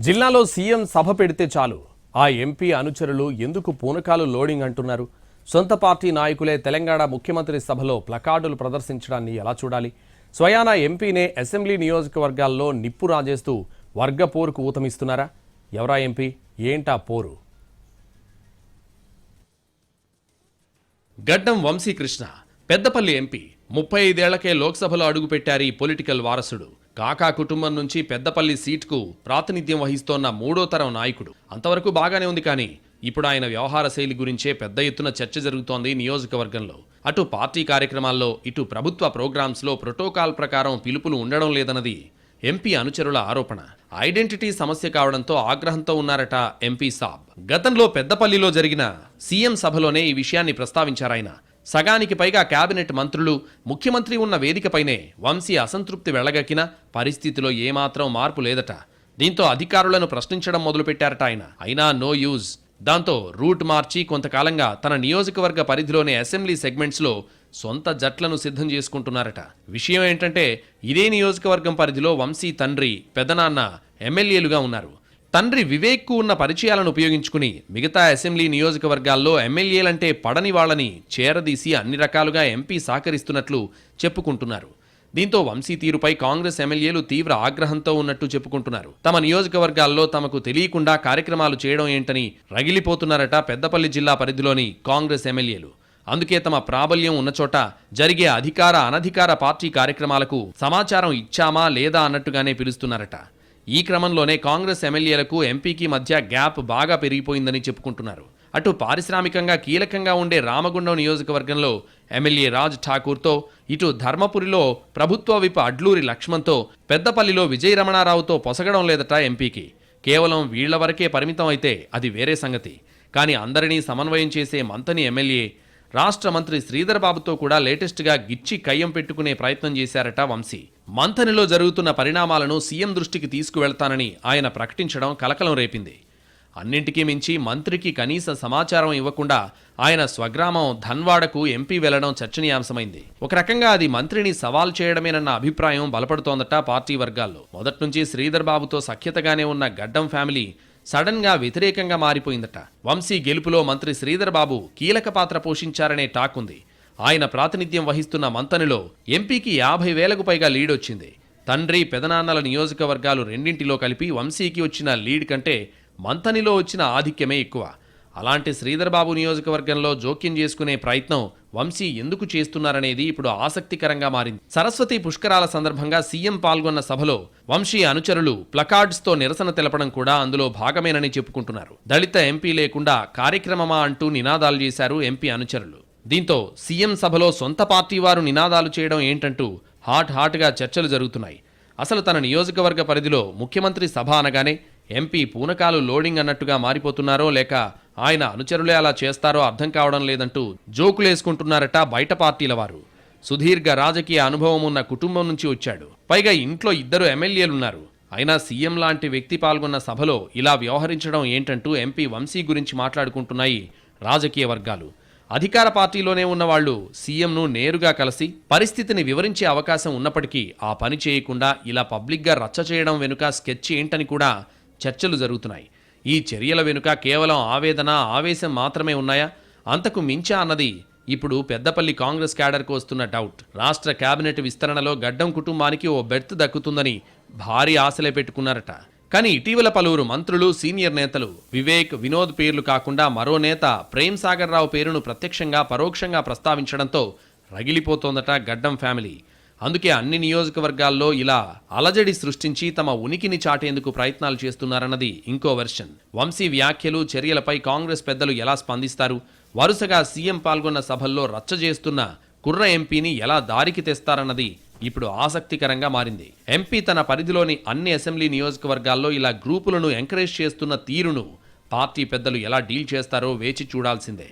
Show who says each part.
Speaker 1: జిల్లాలో సీఎం సభ పెడితే చాలు. ఆ ఎంపీ అనుచరులు ఎందుకు పూనకాలు లోడింగ్ అంటున్నారు? సొంత పార్టీ నాయకులే తెలంగాణ ముఖ్యమంత్రి సభలో ప్లకార్డులు ప్రదర్శించడాన్ని ఎలా చూడాలి? స్వయాన ఎంపీనే అసెంబ్లీ నియోజకవర్గాల్లో నిప్పు రాజేస్తూ వర్గ పోరుకు ఊతమిస్తున్నారా? ఎవరా ఎంపీ? ఏంటా పోరు?
Speaker 2: గడ్డం వంశీకృష్ణ పెద్దపల్లి ఎంపీ ముప్పై ఐదేళ్ళకే లోక్సభలో అడుగుపెట్టారు ఈ పొలిటికల్ వారసుడు. కాకా కుటుంబం నుంచి పెద్దపల్లి సీట్కు ప్రాతినిధ్యం వహిస్తోన్న మూడో తరం నాయకుడు. అంతవరకు బాగానే ఉంది కానీ ఇప్పుడు ఆయన వ్యవహార శైలి గురించే పెద్ద ఎత్తున చర్చ జరుగుతోంది నియోజకవర్గంలో. అటు పార్టీ కార్యక్రమాల్లో ఇటు ప్రభుత్వ ప్రోగ్రామ్స్లో ప్రోటోకాల్ ప్రకారం పిలుపులు ఉండడం లేదన్నది ఎంపీ అనుచరుల ఆరోపణ. ఐడెంటిటీ సమస్య కావడంతో ఆగ్రహంతో ఉన్నారట ఎంపీ సాబ్. గతంలో పెద్దపల్లిలో జరిగిన సీఎం సభలోనే ఈ విషయాన్ని ప్రస్తావించారాయన. సగానికి పైగా కేబినెట్ మంత్రులు ముఖ్యమంత్రి ఉన్న వేదికపైనే వంశీ అసంతృప్తి వెళ్ళగక్కిన పరిస్థితిలో ఏమాత్రం మార్పు లేదట. దీంతో అధికారులను ప్రశ్నించడం మొదలుపెట్టారట ఆయన. అయినా నో యూజ్. దాంతో రూట్ మార్చి కొంతకాలంగా తన నియోజకవర్గ పరిధిలోని అసెంబ్లీ సెగ్మెంట్స్లో సొంత జట్లను సిద్ధం చేసుకుంటున్నారట. విషయం ఏంటంటే ఇదే నియోజకవర్గం పరిధిలో వంశీ తండ్రి పెదనాన్న ఎమ్మెల్యేలుగా ఉన్నారు. తండ్రి వివేక్కు ఉన్న పరిచయాలను ఉపయోగించుకుని మిగతా అసెంబ్లీ నియోజకవర్గాల్లో ఎమ్మెల్యేలంటే పడని వాళ్ళని చేరదీసి అన్ని రకాలుగా ఎంపీ సహకరిస్తున్నట్లు చెప్పుకుంటున్నారు. దీంతో వంశీ తీరుపై కాంగ్రెస్ ఎమ్మెల్యేలు తీవ్ర ఆగ్రహంతో ఉన్నట్టు చెప్పుకుంటున్నారు. తమ నియోజకవర్గాల్లో తమకు తెలియకుండా కార్యక్రమాలు చేయడం ఏంటని రగిలిపోతున్నారట పెద్దపల్లి జిల్లా పరిధిలోని కాంగ్రెస్ ఎమ్మెల్యేలు. అందుకే తమ ప్రాబల్యం ఉన్న చోట జరిగే అధికార అనధికార పార్టీ కార్యక్రమాలకు సమాచారం ఇచ్చామా లేదా అన్నట్టుగానే పిలుస్తున్నారట. ఈ క్రమంలోనే కాంగ్రెస్ ఎమ్మెల్యేలకు ఎంపీకి మధ్య గ్యాప్ బాగా పెరిగిపోయిందని చెప్పుకుంటున్నారు. అటు పారిశ్రామికంగా కీలకంగా ఉండే రామగుండం నియోజకవర్గంలో ఎమ్మెల్యే రాజ్ ఠాకూర్తో ఇటు ధర్మపురిలో ప్రభుత్వ విప్ అడ్లూరి లక్ష్మణ్తో పెద్దపల్లిలో విజయ రమణారావుతో పొసగడం లేదట ఎంపీకి. కేవలం వీళ్ళ వరకే పరిమితం అయితే అది వేరే సంగతి. కానీ అందరినీ సమన్వయం చేసే మంతని ఎమ్మెల్యే రాష్ట్ర మంత్రి శ్రీధర్ బాబుతో కూడా లేటెస్ట్గా గిచ్చి కయ్యం పెట్టుకునే ప్రయత్నం చేశారట వంశీ. మంథనిలో జరుగుతున్న పరిణామాలను సీఎం దృష్టికి తీసుకువెళ్తానని ఆయన ప్రకటించడం కలకలం రేపింది. అన్నింటికీ మించి మంత్రికి కనీస సమాచారం ఇవ్వకుండా ఆయన స్వగ్రామం ధన్వాడకు ఎంపీ వెళ్ళడం చర్చనీయాంశమైంది. ఒక రకంగా అది మంత్రిని సవాల్ చేయడమేనన్న అభిప్రాయం బలపడుతోందట పార్టీ వర్గాల్లో. మొదట్నుంచి శ్రీధర్ బాబుతో సఖ్యతగానే ఉన్న గడ్డం ఫ్యామిలీ సడన్గా వ్యతిరేకంగా మారిపోయిందట. వంశీ గెలుపులో మంత్రి శ్రీధర్ బాబు కీలక పాత్ర పోషించారనే టాక్ ఉంది. ఆయన ప్రాతినిధ్యం వహిస్తున్న మంతనిలో ఎంపీకి యాభై వేలకు పైగా లీడ్ వచ్చింది. తండ్రి పెదనాన్నల నియోజకవర్గాలు రెండింటిలో కలిపి వంశీకి వచ్చిన లీడ్ కంటే మంతనిలో వచ్చిన ఆధిక్యమే ఎక్కువ. అలాంటి శ్రీధర్ బాబు నియోజకవర్గంలో జోక్యం చేసుకునే ప్రయత్నం వంశీ ఎందుకు చేస్తున్నారనేది ఇప్పుడు ఆసక్తికరంగా మారింది. సరస్వతి పుష్కరాల సందర్భంగా సీఎం పాల్గొన్న సభలో వంశీ అనుచరులు ప్లకార్డ్స్తో నిరసన తెలపడం కూడా అందులో భాగమేనని చెప్పుకుంటున్నారు. దళిత ఎంపీ లేకుండా కార్యక్రమమా అంటూ నినాదాలు చేశారు ఎంపీ అనుచరులు. దీంతో సీఎం సభలో సొంత పార్టీ వారు నినాదాలు చేయడం ఏంటంటూ హాట్ హాట్గా చర్చలు జరుగుతున్నాయి. అసలు తన నియోజకవర్గ పరిధిలో ముఖ్యమంత్రి సభ అనగానే ఎంపీ పూనకాలు లోడింగ్ అన్నట్టుగా మారిపోతున్నారో లేక ఆయన అనుచరులే అలా చేస్తారో అర్థం కావడం లేదంటూ జోకులేసుకుంటున్నారట బయట పార్టీల వారు. సుదీర్ఘ రాజకీయ అనుభవం ఉన్న కుటుంబం నుంచి వచ్చాడు. పైగా ఇంట్లో ఇద్దరు ఎమ్మెల్యేలున్నారు. అయినా సీఎం లాంటి వ్యక్తి పాల్గొన్న సభలో ఇలా వ్యవహరించడం ఏంటంటూ ఎంపీ వంశీ గురించి మాట్లాడుకుంటున్నాయి రాజకీయ వర్గాలు. అధికార పార్టీలోనే ఉన్న వాళ్ళు సీఎంను నేరుగా కలిసి పరిస్థితిని వివరించే అవకాశం ఉన్నప్పటికీ ఆ పని చేయకుండా ఇలా పబ్లిక్గా రచ్చ చేయడం వెనుక స్కెచ్ ఏంటని కూడా చర్చలు జరుగుతున్నాయి. ఈ చర్యల వెనుక కేవలం ఆవేదన ఆవేశం మాత్రమే ఉన్నాయా? అంతకు మించా అన్నది ఇప్పుడు పెద్దపల్లి కాంగ్రెస్ క్యాడర్కు వస్తున్న డౌట్. రాష్ట్ర కేబినెట్ విస్తరణలో గడ్డం కుటుంబానికి ఓ బెర్త్ దక్కుతుందని భారీ ఆశలే పెట్టుకున్నారట. కానీ ఇటీవల పలువురు మంత్రులు సీనియర్ నేతలు వివేక్ వినోద్ పేర్లు కాకుండా మరో నేత ప్రేమ్ సాగర్ రావు పేరును ప్రత్యక్షంగా పరోక్షంగా ప్రస్తావించడంతో రగిలిపోతోందట గడ్డం ఫ్యామిలీ. అందుకే అన్ని నియోజకవర్గాల్లో ఇలా అలజడి సృష్టించి తమ ఉనికిని చాటేందుకు ప్రయత్నాలు చేస్తున్నారన్నది ఇంకో వెర్షన్. వంశీ వ్యాఖ్యలు చర్యలపై కాంగ్రెస్ పెద్దలు ఎలా స్పందిస్తారు? వరుసగా సీఎం పాల్గొన్న సభల్లో రచ్చ చేస్తున్న కుర్ర ఎంపీని ఎలా దారికి తెస్తారన్నది ఇప్పుడు ఆసక్తికరంగా మారింది. ఎంపీ తన పరిధిలోని అన్ని అసెంబ్లీ నియోజకవర్గాల్లో ఇలా గ్రూపులను ఎంకరేజ్ చేస్తున్న తీరును పార్టీ పెద్దలు ఎలా డీల్ చేస్తారో వేచి చూడాల్సిందే.